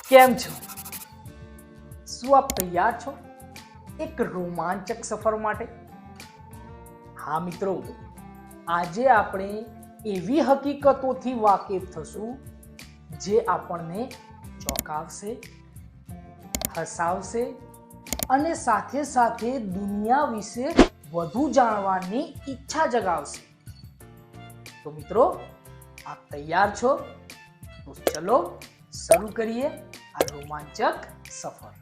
કેમ છો? શું આપ તૈયાર છો એક રોમાંચક સફર માટે? હા, મિત્રો. આજે આપણે એવી હકીકતોથી વાકેફ થશું જે આપણને ચોંકાવશે, હસાવશે અને સાથે સાથે દુનિયા વિશે વધુ જાણવાની ઈચ્છા જગાવશે. તો મિત્રો, આપ તૈયાર છો? તો ચલો શરૂ કરીએ આ રોમાંચક સફર.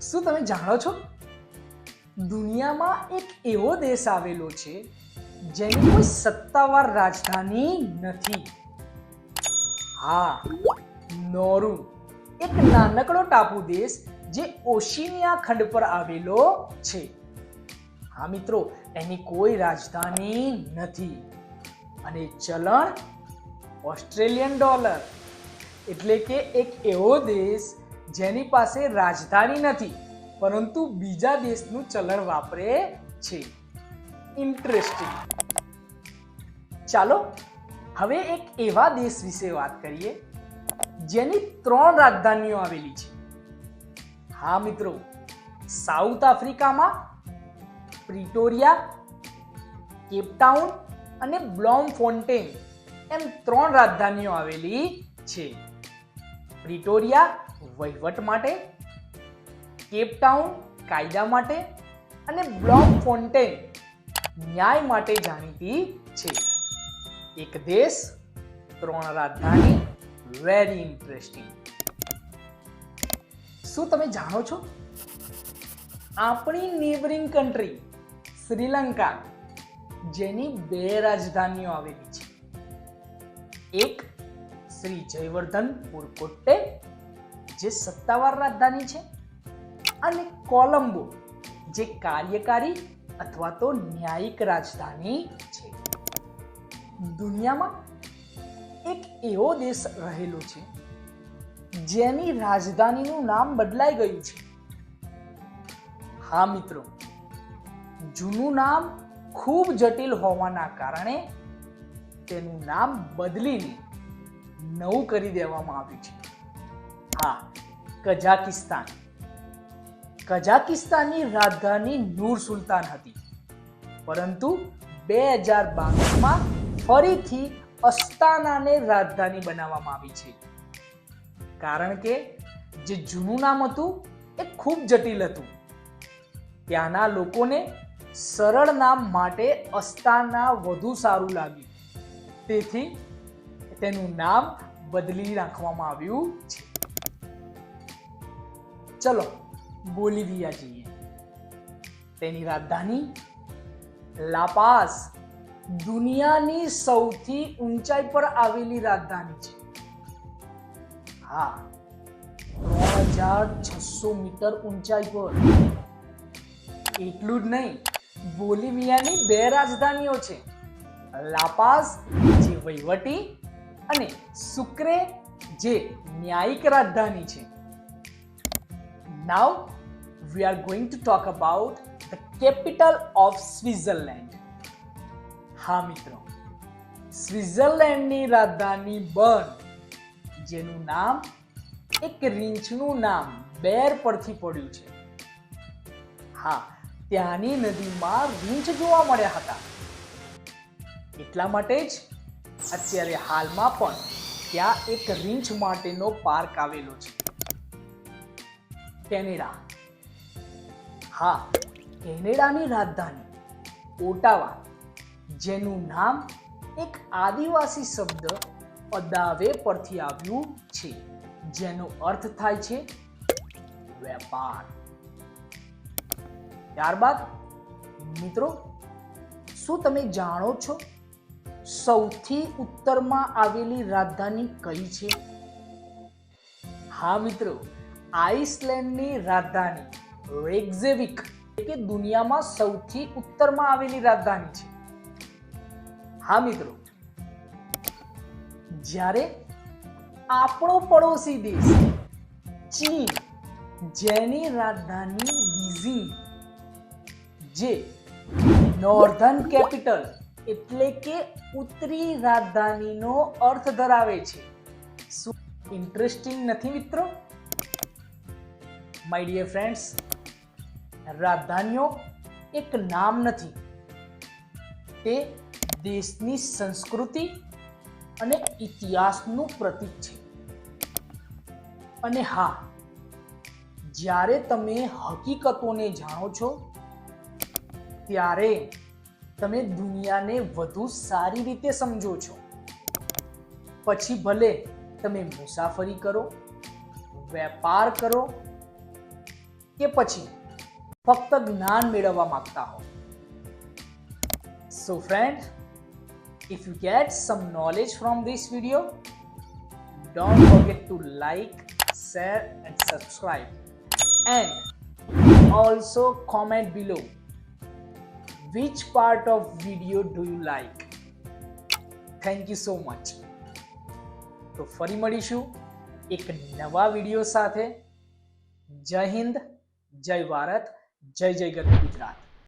શું તમે જાણો છો? દુનિયામાં એક એવો દેશ આવેલો છે જેની કોઈ સત્તાવાર રાજધાની નથી. હા, નોરુ, એક નાનકડો ટાપુ દેશ જે ઓશિનિયા ખંડ પર આવેલો છે. હા મિત્રો, એની કોઈ રાજધાની નથી. અને ચલણ ઓસ્ટ્રેલિયન ડોલર. એટલે કે એક એવો દેશ જેની પાસે રાજધાની નથી, પરંતુ બીજા દેશનું ચલણ વાપરે છે. ઇન્ટરેસ્ટિંગ ચાલો, હવે એક એવા દેશ વિશે વાત કરીએ, જેની ત્રણ રાજધાનીઓ આવેલી છે. હા મિત્રો, સાઉથ આફ્રિકામાં પ્રિટોરિયા કેપટાઉન અને બ્લોમ ફોન્ટેન એમ ત્રણ રાજધાનીઓ આવેલી છે. પ્રિટોરિયા, વહીવટ માટે કેપટાઉન કાયદા માટે અને બ્લોમ ફોન્ટેન ન્યાય માટે જાણીતી છે. એક દેશ, ત્રણ રાજધાની વેરી ઇન્ટરેસ્ટિંગ શું તમે જાણો છો? આપણી નેબરિંગ કન્ટ્રી શ્રીલંકા જેની બે રાજધાનીઓ આવેલી છે. એક શ્રી જયવર્ધન પુરકોટ્ટે, જે સત્તાવાર રાજધાની છે, અને કોલંબો, જે કાર્યકારી અથવા તો ન્યાયિક રાજધાની છે. દુનિયામાં એક એવો દેશ રહેલો છે, જેની રાજધાનીનું નામ બદલાઈ ગયું છે. હા મિત્રો, જૂનું નામ ખૂબ જટિલ હોવાના કારણે તેનું નામ બદલીને નવું કરી દેવામાં આવ્યું છે. હા, કઝાકિસ્તાન. કઝાકિસ્તાનની રાજધાની નૂર સુલતાન હતી. પરંતુ બે હજાર બાવીસમાં ફરીથી અસ્તાનાને રાજધાની બનાવવામાં આવી છે. કારણ કે જે જૂનું નામ હતું, એ ખૂબ જટિલ હતું. ત્યાંના લોકોને સરળ નામ માટે અસ્તાના વધુ સારું લાગ્યું. તેથી તેનું નામ બદલી નાખવામાં આવ્યું છે. ચલો, બોલિવિયા જઈએ. તેની રાજધાની લાપાસ, દુનિયાની સૌથી ઊંચાઈ પર આવેલી રાજધાની છે. હા, ત્રણ હજાર છસો મીટર ઊંચાઈ પર. એટલું જ નહીં બોલિવિયાની બે રાજધાનીઓ છે. લાપાસ, જે વહીવટી અને સુક્રે, જે ન્યાયિક રાજધાની છે. Now we are going to talk about the capital of Switzerland હા, મિત્રો. સ્વિટ્ઝરલેન્ડની રાજધાની બર્ન, જેનું નામ, એક રીંછનું નામ, બેર પરથી પડ્યું છે. હા ત્યાંની નદીમાં રીંછ જોવા મળ્યા હતા. એટલા માટે જ અત્યારે હાલમાં પણ ત્યાં એક રીંછ માટેનો પાર્ક આવેલો છે. કેનેડા. હા, કેનેડાની રાજધાની, ઓટાવા, જેનું નામ એક આદિવાસી શબ્દ અદાવે પરથી આવ્યું છે. જેનો અર્થ થાય છે, વેપાર. ત્યારબાદ, મિત્રો, શું તમે જાણો છો સૌથી ઉત્તરમાં આવેલી રાજધાની કઈ છે? હા, મિત્રો, આઇસલેન્ડની રાજધાની રેક્ઝેવિક, કે દુનિયામાં સૌથી ઉત્તરમાં આવેલી રાજધાની છે? હા, મિત્રો, જ્યારે આપણો પડોશી દેશ ચીન, જેની રાજધાની બીઝિંગ જે નોર્ધન કેપિટલ એટલે કે ઉત્તરી રાજધાનીનો અર્થ ધરાવે છે. શું ઇન્ટરેસ્ટિંગ નથી મિત્રો? માય ડિયર ફ્રેન્ડ્સ રાજધાનીઓ એક નામ નથી. તે દેશની સંસ્કૃતિ અને ઇતિહાસનું પ્રતીક છે. અને હા, જ્યારે તમે હકીકતોને જાણો છો ત્યારે તમે દુનિયાને વધુ સારી રીતે સમજો છો પછી ભલે તમે મુસાફરી કરો વેપાર કરો કે પછી ફક્ત જ્ઞાન મેળવવા માંગતા હો so friend if you get some knowledge from this video don't forget to like share and subscribe and also comment below which part of video do you like thank you so much તો ફરી મળીશું એક નવા video સાથે જય હિન્દ જય ભારત જય જય ગરવી ગુજરાત